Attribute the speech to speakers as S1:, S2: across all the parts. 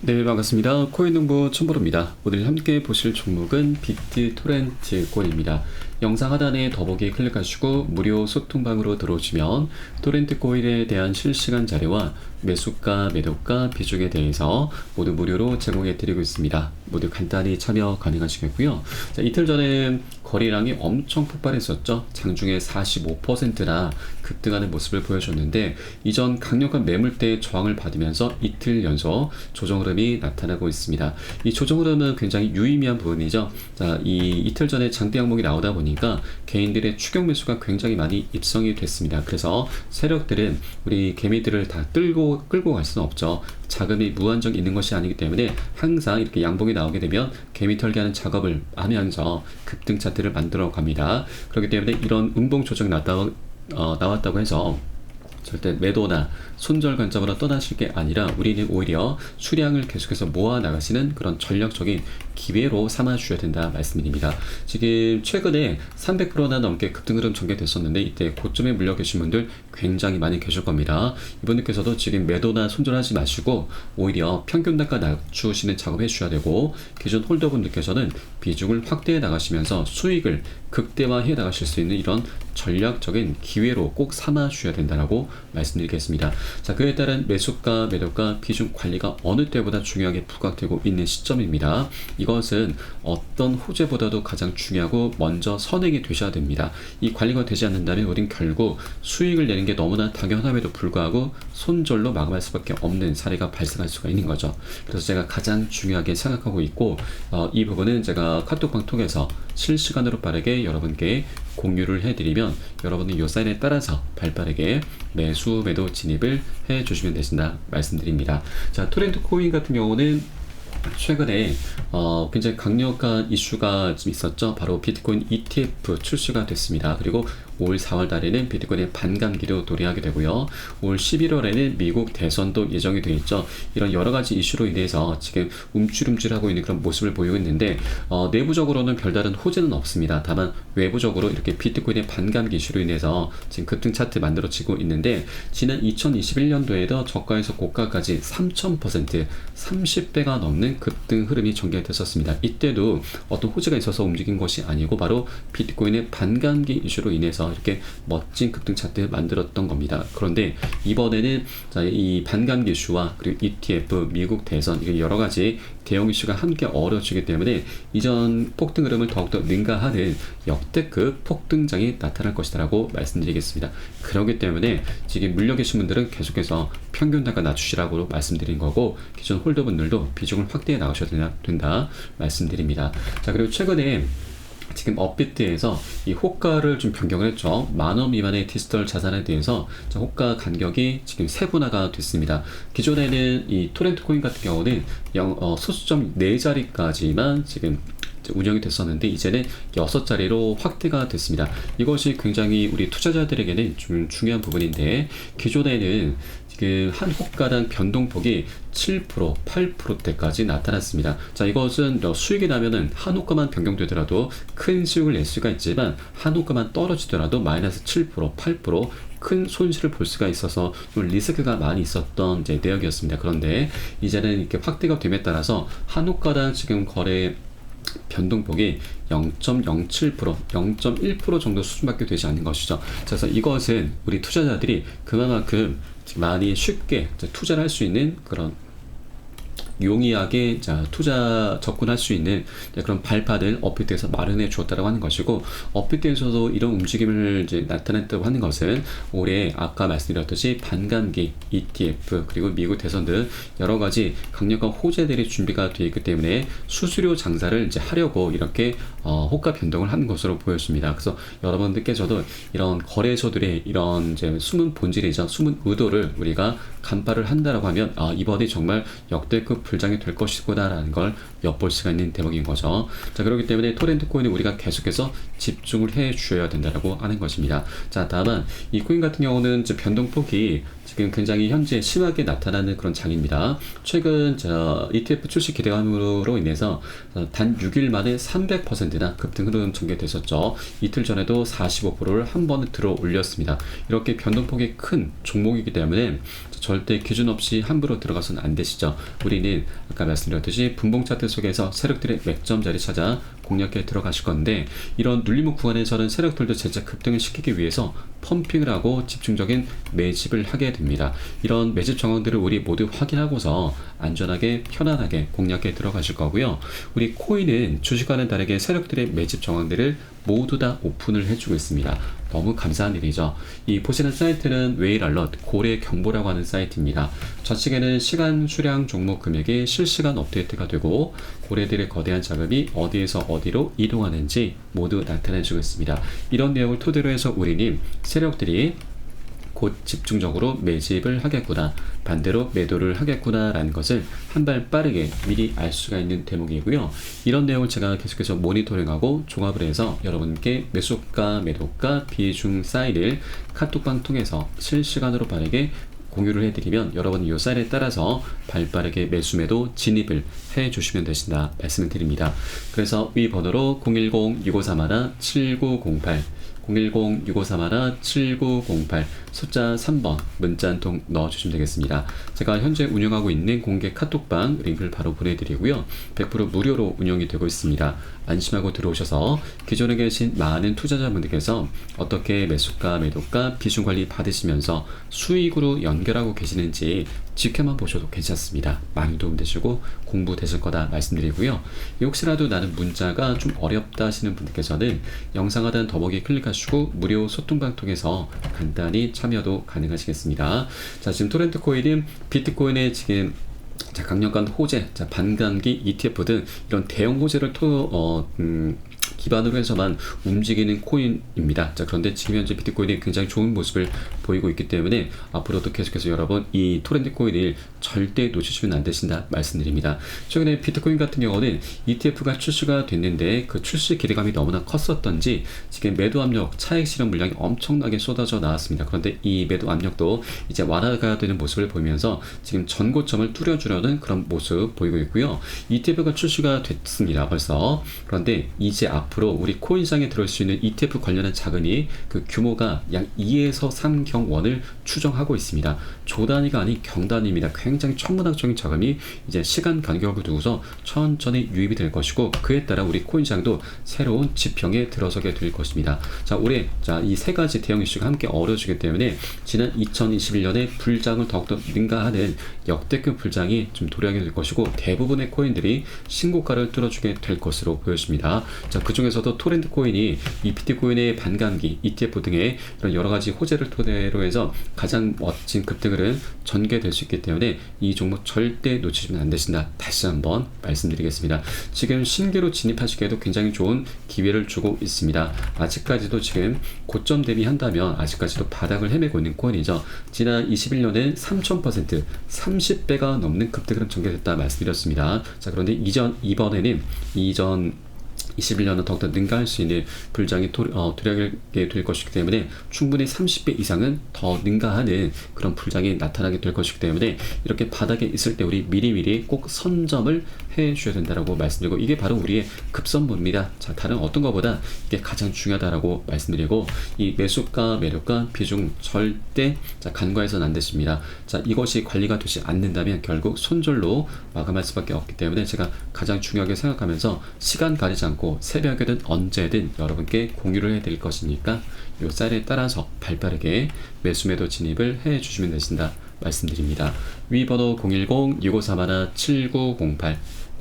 S1: 네, 반갑습니다. 코인농부 천보로입니다. 오늘 함께 보실 종목은 비트 토렌트 코인입니다. 영상 하단에 더보기 클릭하시고 무료 소통방으로 들어오시면 토렌트 코인에 대한 실시간 자료와 매수가, 매도가, 비중에 대해서 모두 무료로 제공해 드리고 있습니다. 모두 간단히 참여 가능하시겠고요. 자, 이틀 전에 거래량이 엄청 폭발했었죠. 장중에 45%나 급등하는 모습을 보여줬는데 이전 강력한 매물대의 저항을 받으면서 이틀 연속 조정 흐름이 나타나고 있습니다. 이 조정 흐름은 굉장히 유의미한 부분이죠. 자, 이 이틀 전에 장대 항목이 나오다 보니 까 개인들의 추격 매수가 굉장히 많이 입성이 됐습니다. 그래서 세력들은 우리 개미들을 다 끌고 끌고 갈 수는 없죠. 자금이 무한정 있는 것이 아니기 때문에 항상 이렇게 양봉이 나오게 되면 개미 털기 하는 작업을 하면서 급등 차트를 만들어 갑니다. 그렇기 때문에 이런 음봉 조정이 나왔다, 어, 나왔다고 해서 절대 매도나 손절 관점으로 떠나실 게 아니라 우리는 오히려 수량을 계속해서 모아 나가시는 그런 전략적인 기회로 삼아 주셔야 된다 말씀드립니다. 지금 최근에 300%나 넘게 급등 흐름 전개됐었는데 이때 고점에 물려 계신 분들 굉장히 많이 계실 겁니다. 이분들께서도 지금 매도나 손절하지 마시고 오히려 평균 단가 낮추시는 작업해 주셔야 되고 기존 홀더분들께서는 비중을 확대해 나가시면서 수익을 극대화해 나가실 수 있는 이런 전략적인 기회로 꼭 삼아 주셔야 된다라고 말씀드리겠습니다. 자, 그에 따른 매수가, 매도가, 비중 관리가 어느 때보다 중요하게 부각되고 있는 시점입니다. 이 것은 어떤 호재보다도 가장 중요하고 먼저 선행이 되셔야 됩니다. 이 관리가 되지 않는다면 우린 결국 수익을 내는 게 너무나 당연함에도 불구하고 손절로 마감할 수밖에 없는 사례가 발생할 수가 있는 거죠. 그래서 제가 가장 중요하게 생각하고 있고 어, 이 부분은 제가 카톡방 통해서 실시간으로 빠르게 여러분께 공유를 해드리면 여러분은 이 사인에 따라서 발빠르게 매수 매도 진입을 해 주시면 되신다 말씀드립니다. 자 토렌트 코인 같은 경우는 최근에 어, 굉장히 강력한 이슈가 좀 있었죠. 바로 비트코인 ETF 출시가 됐습니다. 그리고 올 4월 달에는 비트코인의 반감기도 도래하게 되고요. 올 11월에는 미국 대선도 예정이 되어 있죠. 이런 여러 가지 이슈로 인해서 지금 움찔움찔하고 있는 그런 모습을 보이고 있는데 어, 내부적으로는 별다른 호재는 없습니다. 다만 외부적으로 이렇게 비트코인의 반감기 이슈로 인해서 지금 급등 차트 만들어지고 있는데 지난 2021년도에도 저가에서 고가까지 3,000% 30배가 넘는 급등 흐름이 전개됐었습니다. 이때도 어떤 호재가 있어서 움직인 것이 아니고 바로 비트코인의 반감기 이슈로 인해서 해서 이렇게 멋진 급등 차트 만들었던 겁니다. 그런데 이번에는 이 반감 기슈와 그리고 ETF, 미국 대선 이게 여러 가지 대형 이슈가 함께 어우러지기 때문에 이전 폭등 흐름을 더욱더 능가하는 역대급 폭등장이 나타날 것이라고 말씀드리겠습니다. 그렇기 때문에 지금 물려 계신 분들은 계속해서 평균 단가 낮추시라고 말씀드린 거고 기존 홀더분들도 비중을 확대해 나가셔야 된다, 된다 말씀드립니다. 자 그리고 최근에 지금 업비트에서 이 호가를 좀 변경을 했죠. 만원 미만의 디지털 자산에 대해서 호가 간격이 지금 세분화가 됐습니다. 기존에는 이 토렌트 코인 같은 경우는 영, 어, 소수점 4자리까지만 지금 운영이 됐었는데 이제는 6자리로 확대가 됐습니다. 이것이 굉장히 우리 투자자들에게는 좀 중요한 부분인데 기존에는 그 한 호가당 변동폭이 7%, 8%대까지 나타났습니다. 자, 이것은 수익이 나면은 한 호가만 변경되더라도 큰 수익을 낼 수가 있지만 한 호가만 떨어지더라도 마이너스 7%, 8%큰 손실을 볼 수가 있어서 좀 리스크가 많이 있었던 이제 내역이었습니다. 그런데 이제는 이렇게 확대가 됨에 따라서 한 호가당 지금 거래 변동폭이 0.07%, 0.1% 정도 수준밖에 되지 않는 것이죠. 그래서 이것은 우리 투자자들이 그만큼 많이 쉽게 투자를 할 수 있는 그런 용이하게 자, 투자 접근할 수 있는 그런 발판을 업비트에서 마련해 주었다고 하는 것이고 업비트에서도 이런 움직임을 이제 나타냈다고 하는 것은 올해 아까 말씀드렸듯이 반감기 ETF 그리고 미국 대선 등 여러 가지 강력한 호재들이 준비가 되어 있기 때문에 수수료 장사를 이제 하려고 이렇게 어, 호가 변동을 하는 것으로 보였습니다. 그래서 여러분들께서도 이런 거래소들의 이런 이제 숨은 본질이자 숨은 의도를 우리가 간파를 한다라고 하면 아 이번에 정말 역대급 불장이 될 것이구나라는 걸 엿볼 수가 있는 대목인 거죠. 자, 그렇기 때문에 토렌트 코인은 우리가 계속해서 집중을 해 주어야 된다라고 하는 것입니다. 자, 다만 이 코인 같은 경우는 변동폭이 지금 굉장히 현재 심하게 나타나는 그런 장입니다. 최근 저 ETF 출시 기대감으로 인해서 어, 단 6일 만에 300%나 급등 흐름 전개됐었죠. 이틀 전에도 45%를 한 번에 들어 올렸습니다. 이렇게 변동폭이 큰 종목이기 때문에 절대 기준 없이 함부로 들어가서는 안 되시죠. 우리는 아까 말씀드렸듯이 분봉 차트 속에서 세력들의 맥점 자리 찾아 공략에 들어가실 건데 이런 눌림목 구간에서는 세력들도 재차 급등을 시키기 위해서 펌핑을 하고 집중적인 매집을 하게 됩니다. 이런 매집 정황들을 우리 모두 확인하고서 안전하게 편안하게 공략에 들어가실 거고요. 우리 코인은 주식과는 다르게 세력들의 매집 정황들을 모두 다 오픈을 해주고 있습니다. 너무 감사한 일이죠. 이 보시는 사이트는 웨일 알럿 고래 경보라고 하는 사이트입니다. 좌측에는 시간 수량 종목 금액이 실시간 업데이트가 되고 고래들의 거대한 자금이 어디에서 어디로 이동하는지 모두 나타내주고 있습니다. 이런 내용을 토대로 해서 우리는 세력들이 곧 집중적으로 매집을 하겠구나, 반대로 매도를 하겠구나라는 것을 한 발 빠르게 미리 알 수가 있는 대목이고요. 이런 내용을 제가 계속해서 모니터링하고 종합을 해서 여러분께 매수가, 매도가, 비중 사이를 카톡방 통해서 실시간으로 빠르게 공유를 해드리면 여러분 이 사인에 따라서 발빠르게 매수매도 진입을 해 주시면 되신다 말씀을 드립니다. 그래서 위 번호로 010-6531-7908 010-6531-7908 숫자 3번 문자 한 통 넣어주시면 되겠습니다. 제가 현재 운영하고 있는 공개 카톡방 링크를 바로 보내드리고요. 100% 무료로 운영이 되고 있습니다. 안심하고 들어오셔서 기존에 계신 많은 투자자분들께서 어떻게 매수가, 매도가, 비중 관리 받으시면서 수익으로 연결하고 계시는지 지켜만 보셔도 괜찮습니다. 많이 도움되시고 공부되실 거다 말씀드리고요. 혹시라도 나는 문자가 좀 어렵다 하시는 분들께서는 영상 하단 더보기 클릭하시고 무료 소통방 통해서 간단히 참여도 가능하시겠습니다. 자, 지금 토렌트 코인은 비트코인의 지금 자, 강력한 호재, 자, 반감기 ETF 등 이런 대형 호재를 토, 어, 음, 기반으로 해서만 움직이는 코인입니다. 자, 그런데 지금 현재 비트코인이 굉장히 좋은 모습을 보이고 있기 때문에 앞으로도 계속해서 여러분 이 토렌트 코인을 절대 놓치시면 안 되신다 말씀드립니다. 최근에 비트코인 같은 경우는 ETF가 출시가 됐는데 그 출시 기대감이 너무나 컸었던지 지금 매도 압력, 차익 실현 물량이 엄청나게 쏟아져 나왔습니다. 그런데 이 매도 압력도 이제 완화가 되는 모습을 보이면서 지금 전고점을 뚫어주려는 그런 모습 보이고 있고요. ETF가 출시가 됐습니다. 벌써. 그런데 이제 앞 으로 우리 코인상에 들어올 수 있는 ETF 관련한 자금이 그 규모가 약 2에서 3경 원을 추정하고 있습니다. 조 단위가 아닌 경 단위입니다. 굉장히 천문학적인 자금이 이제 시간 간격을 두고서 천천히 유입이 될 것이고 그에 따라 우리 코인상도 새로운 지평에 들어서게 될 것입니다. 자 올해 자이 세 가지 대형 이슈가 함께 어우러지기 때문에 지난 2021년에 불장을 더욱더 능가하는 역대급 불장이 좀 도래하게 될 것이고 대부분의 코인들이 신고가를 뚫어주게 될 것으로 보여집니다. 자, 그중 에서도 토렌트 코인이 EPT 코인의 반감기, ETF 등의 이런 여러 가지 호재를 토대로 해서 가장 멋진 급등을 전개될 수 있기 때문에 이 종목 절대 놓치시면 안 되신다. 다시 한번 말씀드리겠습니다. 지금 신규로 진입하시기에도 굉장히 좋은 기회를 주고 있습니다. 아직까지도 지금 고점 대비한다면 아직까지도 바닥을 헤매고 있는 코인이죠. 지난 21년에 3000% 30배가 넘는 급등을 전개됐다 말씀드렸습니다. 자, 그런데 이전 이번에는 이전 21년은 더욱더 능가할 수 있는 불장이 토, 어, 될 것이기 때문에 충분히 30배 이상은 더 능가하는 그런 불장이 나타나게 될 것이기 때문에 이렇게 바닥에 있을 때 우리 미리미리 꼭 선점을 해 주셔야 된다라고 말씀드리고 이게 바로 우리의 급선무입니다. 자, 다른 어떤 것보다 이게 가장 중요하다라고 말씀드리고 이 매수가, 매력가, 비중 절대 자, 간과해서는 안 되십니다. 자, 이것이 관리가 되지 않는다면 결국 손절로 마감할 수밖에 없기 때문에 제가 가장 중요하게 생각하면서 시간 가리지 않고 않고 새벽에든 언제든 여러분께 공유를 해드릴 것이니까 요 쌀에 따라서 발빠르게 매수매도 진입을 해 주시면 되신다 말씀드립니다. 위 번호 010-6531-7908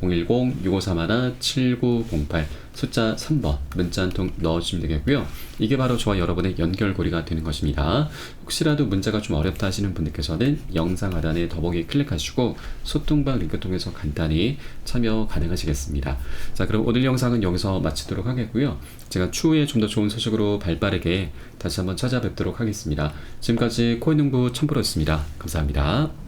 S1: 010-6531-7908 숫자 3번 문자 한 통 넣어주시면 되겠고요. 이게 바로 저와 여러분의 연결고리가 되는 것입니다. 혹시라도 문자가 좀 어렵다 하시는 분들께서는 영상 하단에 더보기 클릭하시고 소통방 링크 통해서 간단히 참여 가능하시겠습니다. 자 그럼 오늘 영상은 여기서 마치도록 하겠고요. 제가 추후에 좀 더 좋은 소식으로 발빠르게 다시 한번 찾아뵙도록 하겠습니다. 지금까지 코인농부 첨부로였습니다. 감사합니다.